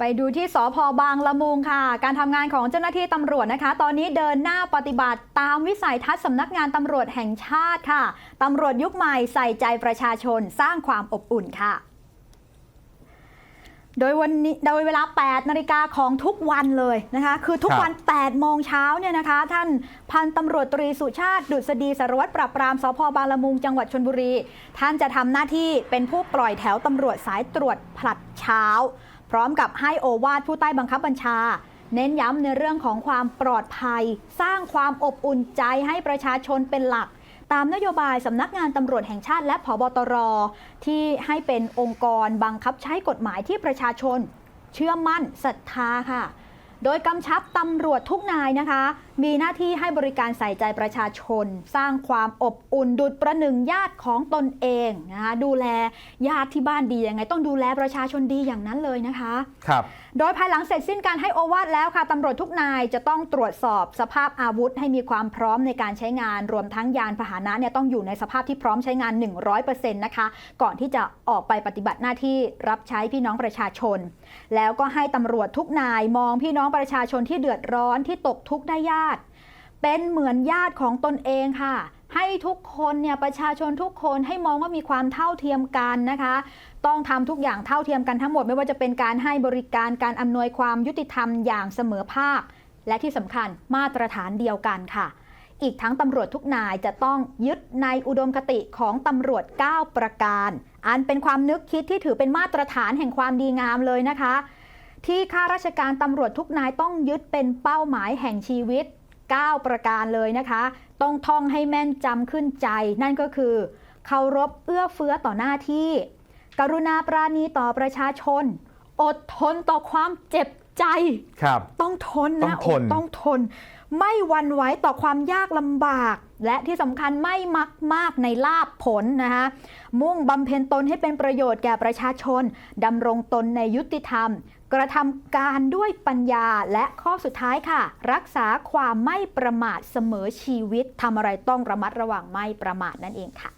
ไปดูที่สพบางละมุงค่ะ การทำงานของเจ้าหน้าที่ตำรวจนะคะ ตอนนี้เดินหน้าปฏิบัติตามวิสัยทัศน์สำนักงานตำรวจแห่งชาติค่ะตำรวจยุคใหม่ใส่ใจประชาชนสร้างความอบอุ่นค่ะ โดยวันนี้โดยเวลา 8 นาฬิกาของทุกวันเลยนะคะ คือทุกครับวัน 8 โมงเช้าเนี่ยนะคะ ท่านพันตำรวจตรีสุชาติ ดุษฎีสารวัตรปราบปรามสพบางละมุงจังหวัดชนบุรี ท่านจะทำหน้าที่เป็นผู้ปล่อยแถวตำรวจสายตรวจผลัดเช้า พร้อมกับให้โอวาทผู้ใต้บังคับบัญชา เน้นย้ำในเรื่องของความปลอดภัย สร้างความอบอุ่นใจให้ประชาชนเป็นหลัก ตามนโยบายสำนักงานตำรวจแห่งชาติและผบตร ที่ให้เป็นองค์กรบังคับใช้กฎหมายที่ประชาชน เชื่อมั่นศรัทธาค่ะ โดยกำชับตำรวจทุกนายนะคะ มีหน้าที่ให้บริการใส่ใจประชาชน สร้างความอบอุ่นดุดประหนึ่งญาติของตนเองนะคะดูแลญาติที่บ้านดียังไง ต้องดูแลประชาชนดีอย่างนั้นเลยนะคะครับโดยภายหลังเสร็จสิ้นการให้โอวาทแล้วค่ะตำรวจทุกนายจะต้องตรวจสอบสภาพอาวุธ ให้มีความพร้อมในการใช้งาน รวมทั้งยานพาหนะเนี่ยต้องอยู่ในสภาพที่พร้อมใช้งาน 100%นะคะก่อนที่จะออกไปปฏิบัติหน้าที่รับใช้พี่น้องประชาชน แล้วก็ให้ตำรวจทุกนายมองพี่น้องประชาชนที่เดือดร้อนที่ตกทุกข์ได้ยากเป็นเหมือนญาติของตนเองค่ะ ให้ทุกคนเนี่ยประชาชนทุกคนให้มองว่ามีความเท่าเทียมกันนะคะ ต้องทำทุกอย่างเท่าเทียมกันทั้งหมด ไม่ว่าจะเป็นการให้บริการการอำนวยความยุติธรรมอย่างเสมอภาค และที่สำคัญมาตรฐานเดียวกันค่ะ อีกทั้งตำรวจทุกนายจะต้องยึดในอุดมคติของตำรวจ 9 ประการ อันเป็นความนึกคิดที่ถือเป็นมาตรฐานแห่งความดีงามเลยนะคะ ที่ข้าราชการตำรวจทุกนายต้องยึดเป็นเป้าหมายแห่งชีวิต 9 ประการเลยนะคะ ต้องท่องให้แม่นจำขึ้นใจ นั่นก็คือเคารพเอื้อเฟื้อต่อหน้าที่ กรุณาปราณีต่อประชาชน อดทนต่อความเจ็บใจครับ ต้องทนต้นะองทนโต้องทน ไม่หวันไหวต่อความยากลำบาก และที่สำคัญไม่มักมากในลาบผลนะคะมุ่งบำเพ็ญตนให้เป็นประโยชน์แก่ประชาชนดำรงตนในยุติธรรม กระทำการด้วยปัญญาและข้อสุดท้ายค่ะ รักษาความไม่ประมาทเสมอชีวิตทำอะไรต้องระมัดระวังไม่ประมาทนั่นเองค่ะ